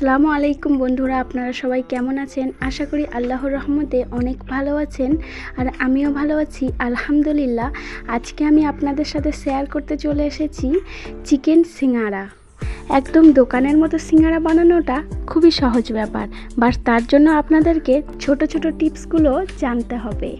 আসসালামু আলাইকুম বন্ধুরা, আপনারা সবাই কেমন আছেন? আশা করি আল্লাহর রহমতে অনেক ভালো আছেন আর আমিও ভালো আছি, আলহামদুলিল্লাহ। আজকে আমি আপনাদের সাথে শেয়ার করতে চলে এসেছি চিকেন সিঙ্গারা। একদম দোকানের মতো সিঙ্গারা বানানোটা খুবই সহজ ব্যাপার বাট তার জন্য আপনাদেরকে ছোট ছোট টিপসগুলো জানতে হবে।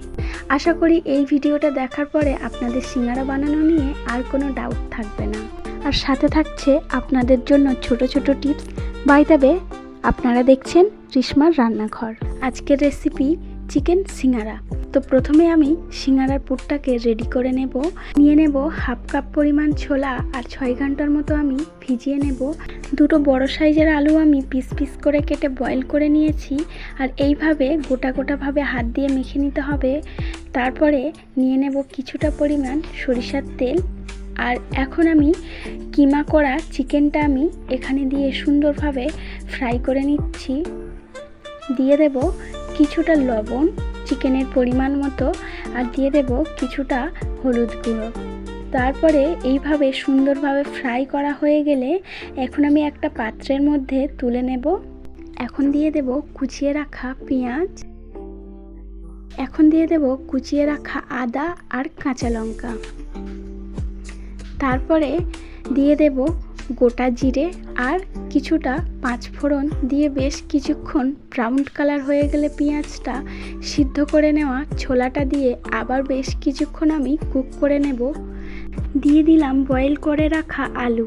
আশা করি এই ভিডিওটা দেখার পরে আপনাদের সিঙ্গারা বানানো নিয়ে আর কোনো ডাউট থাকবে না। আর সাথে থাকছে আপনাদের জন্য ছোট ছোট টিপস বাই দেবে আপনারা দেখছেন রিশমার রান্নাঘর। আজকের রেসিপি চিকেন সিঙ্গারা। তো প্রথমে আমি সিঙ্গারার পুরটাকে রেডি করে নেব। নিয়ে নেব হাফ কাপ পরিমাণ ছোলা আর ছয় ঘণ্টার মতো আমি ভিজিয়ে নেব। দুটো বড় সাইজের আলু আমি পিস পিস করে কেটে বয়েল করে নিয়েছি। আর এইভাবে গোটা গোটাভাবে হাত দিয়ে মেখে নিতে হবে। তারপরে নিয়ে নেব কিছুটা পরিমাণ সরিষার তেল। আর এখন আমি কিমা করা চিকেনটা আমি এখানে দিয়ে সুন্দরভাবে ফ্রাই করে নিচ্ছি। দিয়ে দেব কিছুটা লবণ চিকেনের পরিমাণ মতো আর দিয়ে দেব কিছুটা হলুদ গুঁড়ো। তারপরে এইভাবে সুন্দরভাবে ফ্রাই করা হয়ে গেলে এখন আমি একটা পাত্রের মধ্যে তুলে নেব। এখন দিয়ে দেব কুচিয়ে রাখা পেঁয়াজ। এখন দিয়ে দেব কুচিয়ে রাখা আদা আর কাঁচা লঙ্কা। তারপরে দিয়ে দেব গোটা জিরে আর কিছুটা পাঁচ ফোড়ন দিয়ে বেশ কিছুক্ষণ ব্রাউন কালার হয়ে গেলে পেঁয়াজটা সিদ্ধ করে নেওয়া ছোলাটা দিয়ে আবার বেশ কিছুক্ষণ আমি কুক করে নেব। দিয়ে দিলাম বয়েল করে রাখা আলু।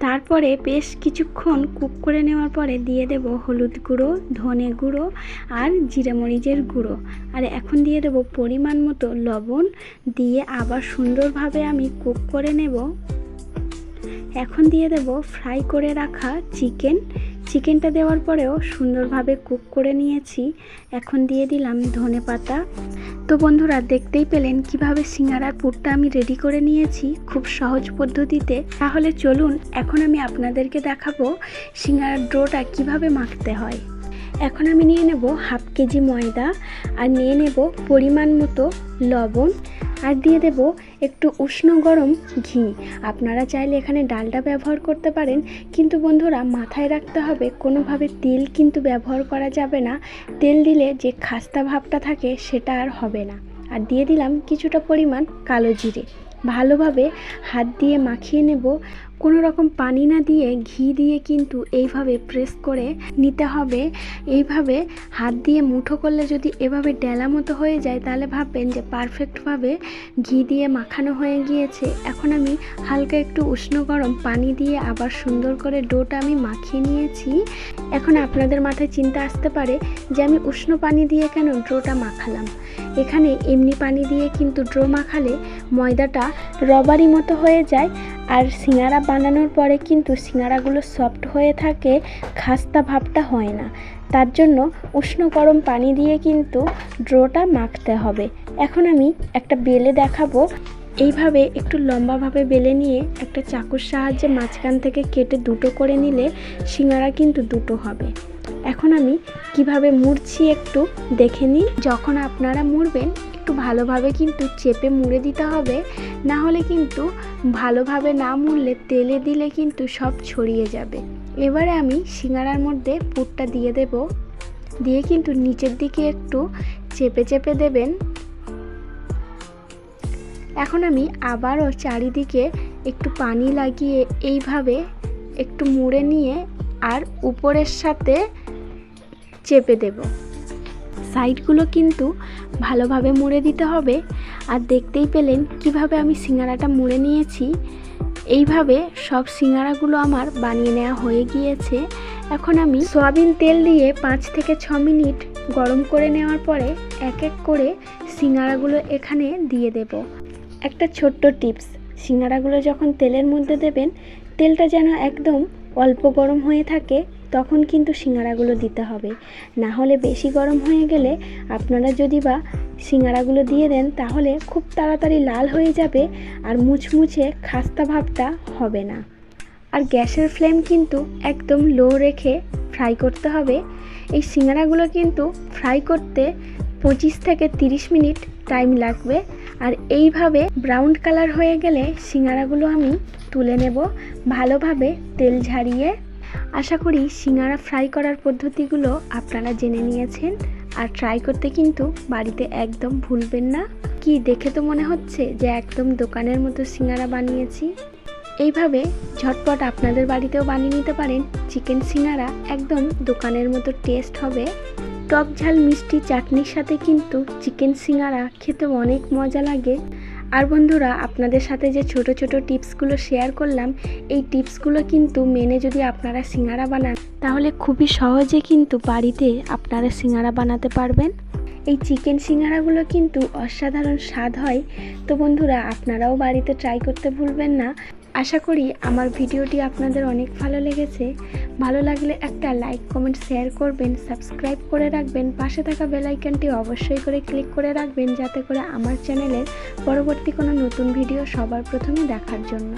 তারপরে বেশ কিছুক্ষণ কুক করে নেওয়ার পরে দিয়ে দেব হলুদ গুঁড়ো, ধনে গুঁড়ো আর জিরে মরিচের গুঁড়ো। আর এখন দিয়ে দেব পরিমাণ মতো লবণ। দিয়ে আবার সুন্দরভাবে আমি কুক করে নেব। এখন দিয়ে দেব ফ্রাই করে রাখা চিকেন। চিকেনটা দেওয়ার পরেও সুন্দরভাবে কুক করে নিয়েছি। এখন দিয়ে দিলাম ধনে পাতা। তো বন্ধুরা, দেখতেই পেলেন কীভাবে সিঙ্গারার পুরটা আমি রেডি করে নিয়েছি খুব সহজ পদ্ধতিতে। তাহলে চলুন, এখন আমি আপনাদেরকে দেখাবো সিঙ্গারার ড্রোটা কীভাবে মাখতে হয়। এখন আমি নিয়ে নেব হাফ কেজি ময়দা আর নিয়ে নেব পরিমাণ মতো লবণ আর দিয়ে দেব একটু উষ্ণ গরম ঘি। আপনারা চাইলে এখানে ডালটা ব্যবহার করতে পারেন, কিন্তু বন্ধুরা মাথায় রাখতে হবে কোনোভাবে তেল কিন্তু ব্যবহার করা যাবে না। তেল দিলে যে খাস্তা ভাবটা থাকে সেটা আর হবে না। আর দিয়ে দিলাম কিছুটা পরিমাণ কালো জিরে। ভালোভাবে হাত দিয়ে মাখিয়ে নেব কোনো রকম পানি না দিয়ে ঘি দিয়ে কিন্তু এইভাবে প্রেস করে নিতে হবে। এইভাবে হাত দিয়ে মুঠো করলে যদি এভাবে ডেলা মতো হয়ে যায়, তাহলে ভাববেন যে পারফেক্টভাবে ঘি দিয়ে মাখানো হয়ে গিয়েছে। এখন আমি হালকা একটু উষ্ণ গরম পানি দিয়ে আবার সুন্দর করে ডোটা আমি মাখিয়ে নিয়েছি। এখন আপনাদের মাথায় চিন্তা আসতে পারে যে আমি উষ্ণ পানি দিয়ে কেন ড্রোটা মাখালাম? এখানে এমনি পানি দিয়ে কিন্তু ড্রো মাখালে ময়দাটা রবারি মতো হয়ে যায়। আর সিঙ্গারা বানানোর পরে কিন্তু সিঙ্গারাগুলো সফট হয়ে থাকে, খাস্তা ভাবটা হয় না। তার জন্য উষ্ণ গরম পানি দিয়ে কিন্তু ড্রোটা মাখতে হবে। এখন আমি একটা বেলে দেখাবো। এইভাবে একটু লম্বাভাবে বেলে নিয়ে একটা চাকুর সাহায্যে মাঝখান থেকে কেটে দুটো করে নিলে সিঙ্গারা কিন্তু দুটো হবে। এখন আমি কীভাবে মুড়ছি একটু দেখে নিই। যখন আপনারা মুড়বেন একটু ভালোভাবে কিন্তু চেপে মুড়ে দিতে হবে। না হলে কিন্তু ভালোভাবে না মুড়লে তেলে দিলে কিন্তু সব ছড়িয়ে যাবে। এবারে আমি সিঙ্গারার মধ্যে পুরটা দিয়ে দেব। দিয়ে কিন্তু নিচের দিকে একটু চেপে চেপে দেবেন। এখন আমি আবারও চারিদিকে একটু পানি লাগিয়ে এইভাবে একটু মুড়ে নিয়ে আর উপরের সাথে চেপে দেব। সাইডগুলো কিন্তু ভালোভাবে মুড়ে দিতে হবে। আর দেখতেই পেলেন কীভাবে আমি সিঙ্গারাটা মুড়ে নিয়েছি। এইভাবে সব সিঙ্গারাগুলো আমার বানিয়ে নেওয়া হয়ে গিয়েছে। এখন আমি সয়াবিন তেল দিয়ে পাঁচ থেকে ছ মিনিট গরম করে নেওয়ার পরে এক এক করে সিঙ্গারাগুলো এখানে দিয়ে দেব। একটা ছোট্ট টিপস, সিঙ্গারাগুলো যখন তেলের মধ্যে দেবেন, তেলটা যেন একদম অল্প গরম হয়ে থাকে তখন কিন্তু সিঙ্গারাগুলো দিতে হবে। না হলে বেশি গরম হয়ে গেলে আপনারা যদি বা সিঙ্গারাগুলো দিয়ে দেন, তাহলে খুব তাড়াতাড়ি লাল হয়ে যাবে আর মুচমুচে খাস্তা ভাবটা হবে না। আর গ্যাসের ফ্লেম কিন্তু একদম লো রেখে ফ্রাই করতে হবে। এই সিঙ্গারাগুলো কিন্তু ফ্রাই করতে পঁচিশ থেকে তিরিশ মিনিট টাইম লাগবে। আর এইভাবে ব্রাউন কালার হয়ে গেলে সিঙ্গারাগুলো আমি তুলে নেব। ভালোভাবে তেল ঝারিয়ে আশা করি সিঙ্গারা ফ্রাই করার পদ্ধতিগুলো আপনারা জেনে নিয়েছেন আর ট্রাই করতে কিন্তু বাড়িতে একদম ভুলবেন না। কি দেখে তো মনে হচ্ছে যে একদম দোকানের মতো সিঙ্গারা বানিয়েছি? এইভাবে ঝটপট আপনাদের বাড়িতেও বানিয়ে নিতে পারেন চিকেন সিঙ্গারা, একদম দোকানের মতো টেস্ট হবে। টক ঝাল মিষ্টি চাটনির সাথে কিন্তু চিকেন সিঙ্গারা খেতে অনেক মজা লাগে। আর বন্ধুরা, আপনাদের সাথে যে ছোট ছোট টিপসগুলো শেয়ার করলাম, এই টিপসগুলো কিন্তু মেনে যদি আপনারা সিঙ্গারা বানান, তাহলে খুবই সহজে কিন্তু বাড়িতে আপনারা সিঙ্গারা বানাতে পারবেন। এই চিকেন সিঙ্গারাগুলো কিন্তু অসাধারণ স্বাদ হয়। তো বন্ধুরা, আপনারাও বাড়িতে ট্রাই করতে ভুলবেন না। আশা করি আমার ভিডিওটি আপনাদের অনেক ভালো লেগেছে। ভালো লাগলে একটা লাইক, কমেন্ট, শেয়ার করবেন, সাবস্ক্রাইব করে রাখবেন, পাশে থাকা বেল আইকনটি অবশ্যই করে ক্লিক করে রাখবেন, যাতে করে আমার চ্যানেলের পরবর্তী কোনো নতুন ভিডিও সবার প্রথমে দেখার জন্য।